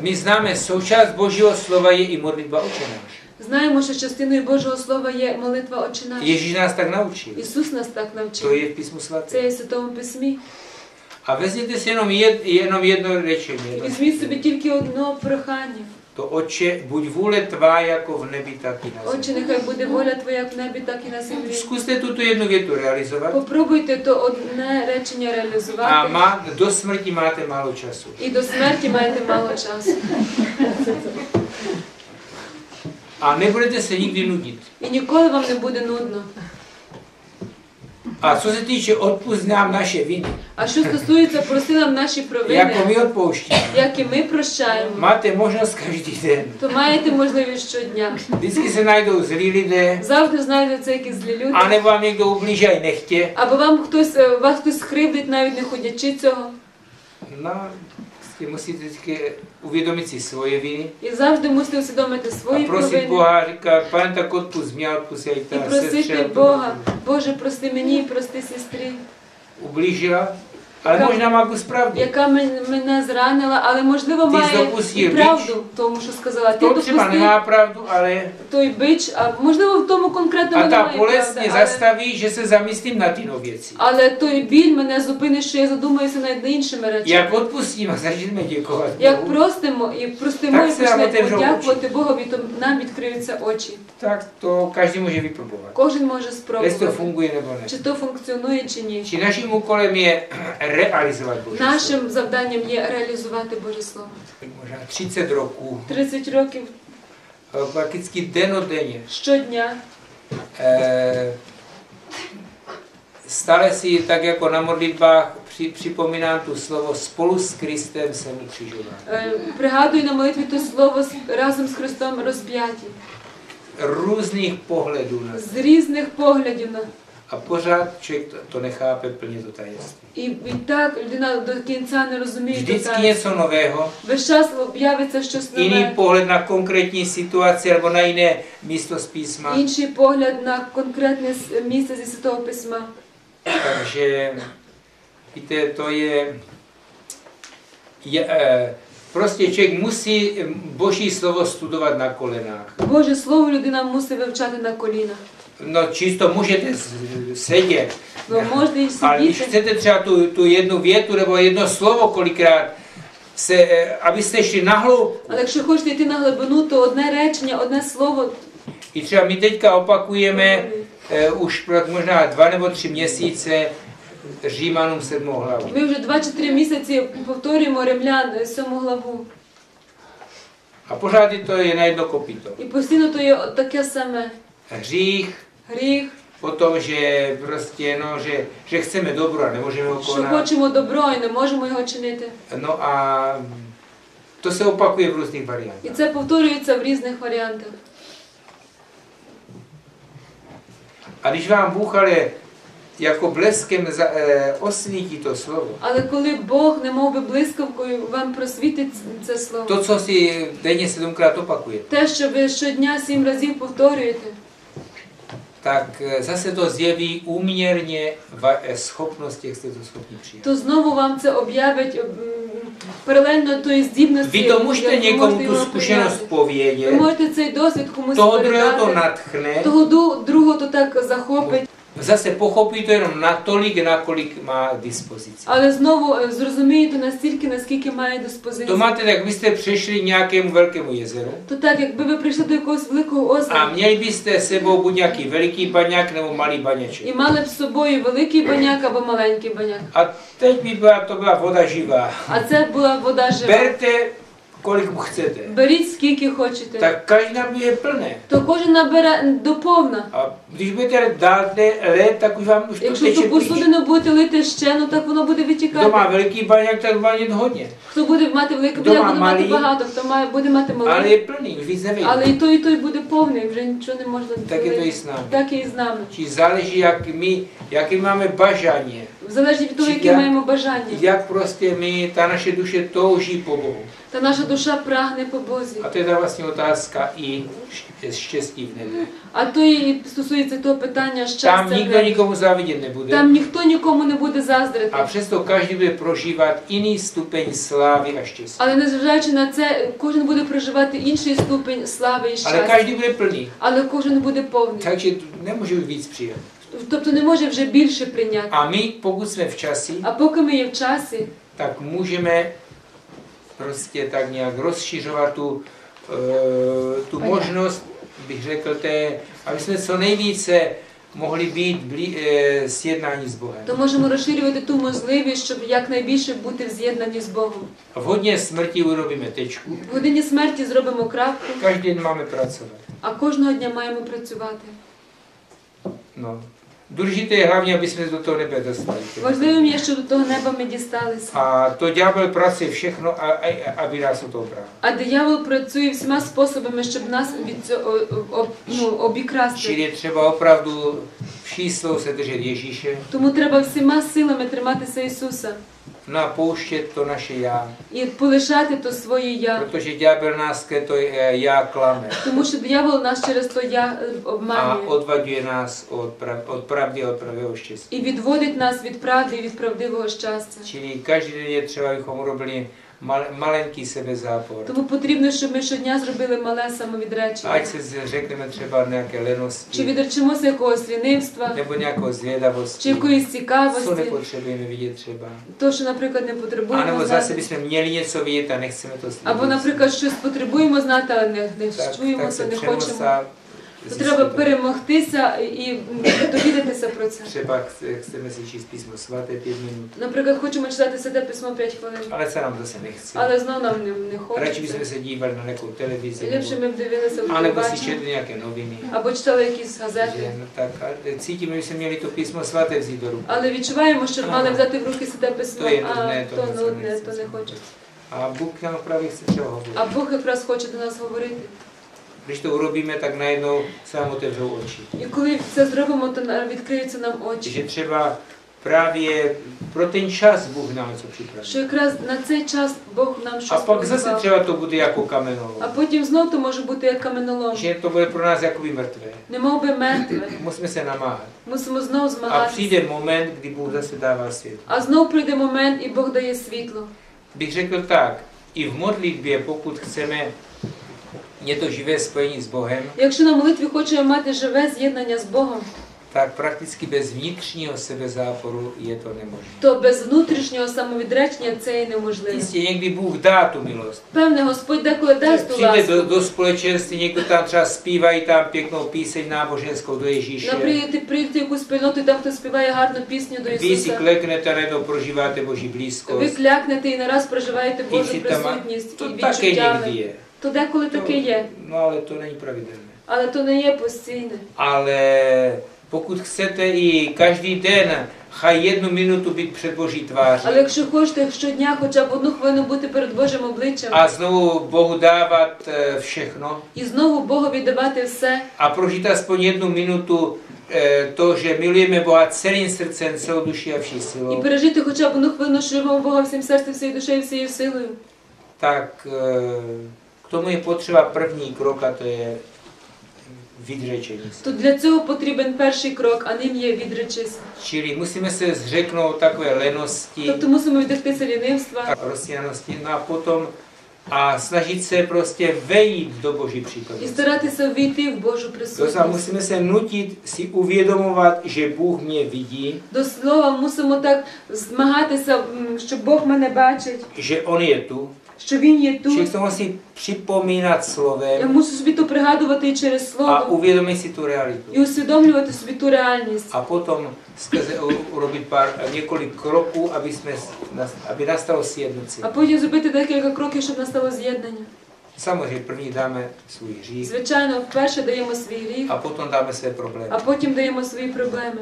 my známe součást Božího slova je i modlitba Otče náš. Знаємо, що частиною Божого Слова є молитва Отче наш. Ježíš nás tak naučil. Ісус нас так навчив. je v písmu Це svatém. є в Святому Письмі. A vezměte si jenom, jed, jenom jedno řečení. І jedno Візьміть собі тільки одно прохання. To Otče, buď vůle tvá jako v nebi, tak i na Отче, zemi. нехай буде воля Твоя як в небі, так і на землі. Zkuste tuto jednu větu realizovat Попробуйте то одне речення a реалізувати. má, do smrti máte málo času. І до смерті маєте мало часу. A nebudete se nikdy nudit. І nikoли вам не буде нудно. A co se týče odpust nám naše А що стосується прости нам наші провини. провини, ми odpouštíme, як і ми прощаємо, máte možnost každý den. то маєте можливість щодня. Vždycky се знайдуть злі люди. Завжди знайдуться якісь злі люди. А не вам ніхто ublíží не nechtě. Або вам хтось вас хтось скривдить, навіть не ходячи цього. No, musíte vždycky uvědomit si svoje viny І завжди мусите усвідомити свої провини pane, tak odpust mě, odpust já i і просити Бога, Боже, прости мені, прости сестрі, ublížila, ale Kam- možná má kus яка мене зранила, але можливо Ти має і правду в тому, що сказала. Ти допустив nemá pravdu, ale той бич, а можливо в тому конкретному a ta немає bolest правди, mě але, zastaví, že se zamyslím na tyto věci. але той біль мене зупинить, що я задумаюся над іншими речами. Jak odpustím a začneme děkovat Як простимо і простимо Так і почнемо дякувати Богові, то нам відкриються очі. tak to každý může vyprobovat. Кожен може спробувати, чи то функціонує, чи ні. Či naším úkolem je realizovat Boží slovo. Нашим завданням є реалізувати Боже Слово. Možná 30 roků, 30 років eh, prakticky denodenně. щодня Eh, Stále si tak jako na modlitbách při, připomínám tu slovo spolu s Kristem jsem ukřižován. е, пригадую на молитві то слово разом з Христом розп'яті. Různých pohledů na З різних поглядів на A pořád člověk to, to nechápe plně to tajemství. і, і так людина до кінця не розуміє то Vždycky таїнство. něco nového, Весь час об'явиться щось jiný нове, pohled na konkrétní situaci nebo na jiné místo z písma. інший погляд на конкретне с- місце зі Святого Письма. Takže víte, to je, je eh, prostě člověk musí eh, Boží slovo studovat na kolenách. Боже Слово людина мусить вивчати на колінах. No čisto můžete s- sedět, Ну, можна і ale když сидіти, chcete třeba tu, tu jednu větu nebo jedno slovo kolikrát, se, eh, abyste šli na hloubku, але якщо хочете йти на глибину, то одне речення, одне слово I třeba my teďka opakujeme eh, už pro možná dva nebo tři měsíce Římanům sedmou hlavu. Ми вже 2 чи 3 місяці повторюємо римлян е, сьому главу. A pořád je to je na jedno kopito. І постійно то є от таке саме Hřích, гріх, o tom, že prostě, no, že, že chceme dobro a nemůžeme ho що хочемо добро і не можемо його чинити. No a to se opakuje v různých І це повторюється в різних варіантах. A když vám Bůh ale jako bleskem za, eh, osvítí to slovo, Але коли Бог, немов би блискавкою, вам просвітить це слово, to, co si denně sedmkrát opakujete, те, що ви щодня сім разів повторюєте, tak eh, zase to zjeví úměrně va- eh, schopnost, jak jste to schopni přijat. то знову вам це об'явить м, паралельно тої здібності. Vy to můžete як ви někomu можете tu його zkušenost прийняти. povědět, Ви можете цей досвід комусь toho druhého to передати, natchne, того другого то так захопить, zase pochopí to jenom natolik, nakolik má k dispozici. але знову е, зрозумієте настільки, наскільки має To диспозиції. máte tak, byste přešli k nějakému velkému jezeru То так, якби ви прийшли до якогось великого a озера měli byste sebou buď nějaký veliký baňák nebo malý baňaček. і мали б з собою великий баняк або маленький баняк. A teď by byla, to byla voda živá. А це була вода жива. Berte, kolik chcete. Беріть скільки хочете. Tak každý nabije plné. То кожен набере доповна. Dát let, tak už vám už to Якщо teče посудину будете лити ще, ну так воно буде витікати. veliký baňák, tak má jet hodně. Хто буде мати великий баняк, буде мати багато, хто має, буде мати малий. je plný, už víc. Але і той, і той буде повний, вже нічого не можна je to i зробити. s námi. Так і з нами. Či záleží, jak my, jaký máme bažanie. залежить від того, яке маємо бажання. jak prostě my, ta naše duše touží po Bohu. Та наша душа прагне по Бозі. A to je ta vlastně otázka i štěstí v nebi. А то і стосується того питання Tam щастя. в nikdo небі. nikomu závidět nebude. Там ніхто нікому не буде заздрити. A přesto každý bude prožívat jiný stupeň slávy a štěstí. Але незважаючи на це, кожен буде проживати інший ступень слави і Ale щастя. každý bude plný. Але kожен буде повний. Takže nemůže už víc přijat. Тобто не може вже більше прийняти. A my, pokud jsme v časi, А поки ми є в часі, tak můžeme prostě tak nějak rozšiřovat tu, eh, tu možnost, bych řekl, té, aby jsme co nejvíce mohli být blí, eh, sjednání s Bohem. то можемо розширювати ту можливість, щоб якнайбільше бути в з'єднанні з Богом. V hodně smrti urobíme tečku, В годині смерті зробимо крапку, každý den máme pracovat. а кожного дня маємо працювати. No. Důležité je hlavně, aby jsme do toho nebe dostali. Важливим є, що до того неба ми дісталися. А то дьявол працює всіхно, аби нас nás o. А диявол працює всіма способами, щоб нас від цього ну, обікрасти. je треба оправду всі слова držet Ježíše, Тому треба всіма силами триматися Ісуса pouštět to naše já. і полишати то своє я. Protože ďábel nás ke to eh, já klame Тому що диявол нас через то я е, обманює odvaďuje nás od, prav, od pravdy od pravého štěstí. і відводить нас від правди і від правдивого щастя. Čili každý den je třeba, abychom robili mal, malenký sebezápor. Тому потрібно, щоб ми щодня зробили мале самовідречення. Ať se z- řekneme třeba nějaké Чи відречимося якогось лінивства, nebo nějakou чи zvědavosti, якоїсь цікавості, nepotřebujeme vidět třeba. то, що, наприклад, не потребуємо nebo zase знати. bychom měli něco vidět a nechceme to Або, наприклад, щось потребуємо знати, але не, не чуємося, se не хочемо. То треба перемогтися і довідатися про це. Třeba chce- si číst písmo svaté pět minut, Наприклад, хочемо читати святе письмо 5 хвилин, ale se nám zase nechce. але знов нам не, не Radši bychom хочеться. se dívali na televizi, Ліпше ми б дивилися в a nebo si телебачення, četli nějaké noviny. або читали якісь газети. No tak, a cítíme, že jsme měli to písmo svaté vzít do ruky. Але відчуваємо, що мали взяти в руки святе письмо, То є а нудне, то то не нудне, то не не хочеться. A chce třeba hovořit. А Бог якраз хоче до нас говорити. Když to urobíme, tak najednou se nám otevřou oči. І коли це зробимо, то на- відкриються нам очі. Že třeba právě pro ten čas Bůh nám něco připraví. Що якраз на цей час Бог нам A щось pak zase приготував. třeba to bude jako А kamenolom. потім знов то може бути як каменолом. Že to bude pro nás jakoby mrtvé. Не мов би мертве. Musíme se namáhat. Мусимо знов A змагатися. přijde moment, kdy Bůh zase dává svět. А знов прийде момент, і Бог дає світло. Bych řekl tak, i v modlitbě, pokud chceme je to živé spojení s Bohem, Якщо на молитві хочемо мати живе з'єднання з Богом, tak prakticky bez vnitřního sebezáporu je to nemožné. то без внутрішнього самовідречення це і неможливо. Jistě někdy Bůh dá tu milost. Певне, Господь деколи дасть ту Přijde do, ласку. do společenství, někdo tam třeba zpívají tam pěknou píseň náboženskou do Ježíše. Наприклад, ти прийдете в якусь спільноту, і там хто співає гарну пісню до Vy si Ісуса. kleknete, najednou prožíváte Boží Ви blízkost. клякнете і не раз проживаєте I Божу si tam, присутність to і také někdy je. То деколи таке є, No ale to není pravidelné. але то не є постійне. Ale pokud chcete i každý den, chaj jednu minutu být před Boží tváří Але якщо хочете щодня хоча б одну хвилину бути перед Божим обличчям a znovu Bohu dávat eh, všechno і знову Богу віддавати все, a prožít aspoň jednu minutu eh, to, že milujeme Boha celým srdcem, celou duší a vší і пережити хоча б одну хвилину, що любимо Бога всім серцем, всією душею, всією силою, tak eh, k tomu je potřeba první krok a to je vydřečení se. то для цього потрібен перший крок, а ним є відречися. Čili musíme se zřeknout takové lenosti, Тобто мусимо відректися лінивства a rozstěnosti, no a potom a snažit se prostě vejít do Boží і přítomnosti. старатися війти в Божу To znamená, присутність. musíme se nutit si uvědomovat, že Bůh mě vidí, До слова мусимо так змагатися, м, щоб Бог мене бачить, že On je tu, що Він є тут. se musí připomínat Я slovem мушу собі то пригадувати і через слово, uvědomit si tu realitu. і усвідомлювати собі ту реальність. Urobit pár, několik kroků, aby, jsme, s- nas- aby nastalo sjednocení. А потім зробити декілька кроків, щоб настало з'єднання. Samozřejmě první dáme svůj hřích Звичайно, вперше даємо свій гріх, a potom dáme své problémy. а потім даємо свої проблеми.